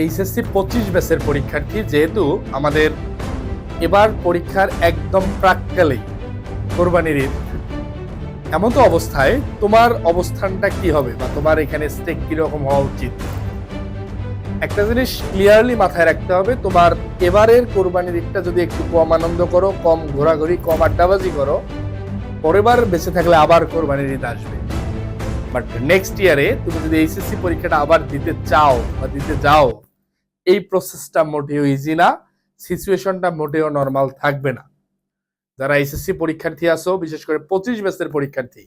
HSC পঁচিশ ব্যাচের পরীক্ষার্থী, যেহেতু আমাদের এবার পরীক্ষার একদম প্রাককালেই কোরবানির ঈদ। এমন তো অবস্থায়, তোমার অবস্থানটা কি হবে বা তোমার এখানে স্টেক কীরকম হওয়া উচিত? একটা জিনিস ক্লিয়ারলি মাথায় রাখতে হবে, তোমার এবারের কোরবানির ঈদটা যদি একটু কম আনন্দ করো, কম ঘোরাঘুরি, কম আড্ডাবাজি করো পরের বেঁচে থাকলে আবার কোরবানির ঈদ আসবে। বাট নেক্সট ইয়ারে তুমি যদি এইচএসসি পরীক্ষাটা আবার দিতে চাও বা দিতে যাও এই প্রসেসটা মোটেও ইজি না সিচুয়েশনটা মোটেও নর্মাল থাকবে না। যারা এইচএসসি পরীক্ষার্থী আসো বিশেষ করে পঁচিশ ব্যাচের পরীক্ষার্থী,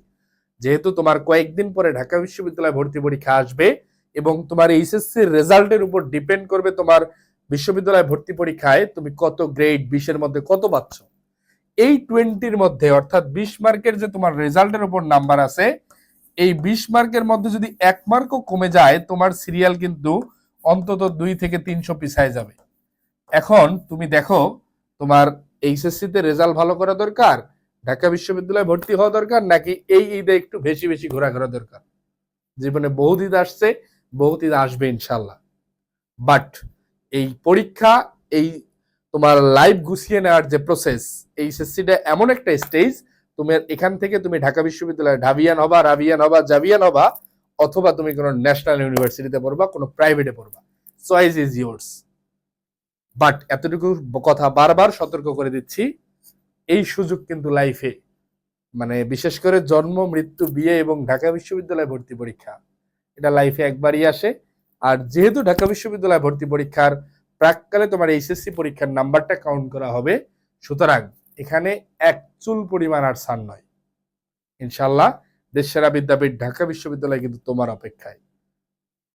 যেহেতু তোমার কয়েকদিন পরে ঢাকা বিশ্ববিদ্যালয় ভর্তি পরীক্ষা আসবে এবং তোমার এইচএসসি রেজাল্টের উপর ডিপেন্ড করবে তোমার বিশ্ববিদ্যালয় ভর্তি পরীক্ষায়, তুমি কত গ্রেড বিশের মধ্যে কত পাচ্ছ। এই টোয়েন্টির মধ্যে, অর্থাৎ বিশ মার্কের যে তোমার রেজাল্টের উপর নাম্বার আছে, এই বিশ মার্কের মধ্যে যদি এক মার্কও কমে যায়, তোমার সিরিয়াল কিন্তু অন্তত দুই থেকে তিনশো পিছায় যাবে। এখন তুমি দেখো, তোমার এইচএসসি তে রেজাল্ট ভালো করা দরকার, ঢাকা বিশ্ববিদ্যালয়ে ভর্তি হওয়া দরকার, নাকি এই ঈদে একটু বেশি বেশি ঘোরাঘোরা দরকার? জীবনে বহুত ঈদ আসছে, বহুত ঈদ আসবে ইনশাল্লাহ বাট এই পরীক্ষা, এই তোমার লাইফ গুছিয়ে নেওয়ার যে প্রসেস এইচএসসিটা এমন একটা স্টেজ তুমি এখান থেকে তুমি ঢাকা বিশ্ববিদ্যালয়ে ঢাবিয়ান হবা, রাবিয়ান হবা, জাবিয়ান হবা অথবা তুমি কোনো ন্যাশনাল ইউনিভার্সিটিতে পড়বা, কোনো প্রাইভেটে পড়বা। চয়েস ইজ ইয়োর্স বাট এতটুকু কথা বারবার সতর্ক করে দিচ্ছি, এই সুযোগ কিন্তু লাইফে মানে বিশেষ করে জন্ম, মৃত্যু, বিয়ে এবং ঢাকা বিশ্ববিদ্যালয় ভর্তি পরীক্ষা, এটা লাইফে একবারই আসে। আর যেহেতু ঢাকা বিশ্ববিদ্যালয় ভর্তি পরীক্ষার প্রাককালে তোমার এইচএসসি পরীক্ষার নাম্বারটা কাউন্ট করা হবে, সুতরাং এখানে এক চুল পরিমাণ আর ছাড় নয়। ইনশাল্লাহ দেশসেরা বিদ্যাপীঠ ঢাকা বিশ্ববিদ্যালয় কিন্তু তোমার অপেক্ষায়।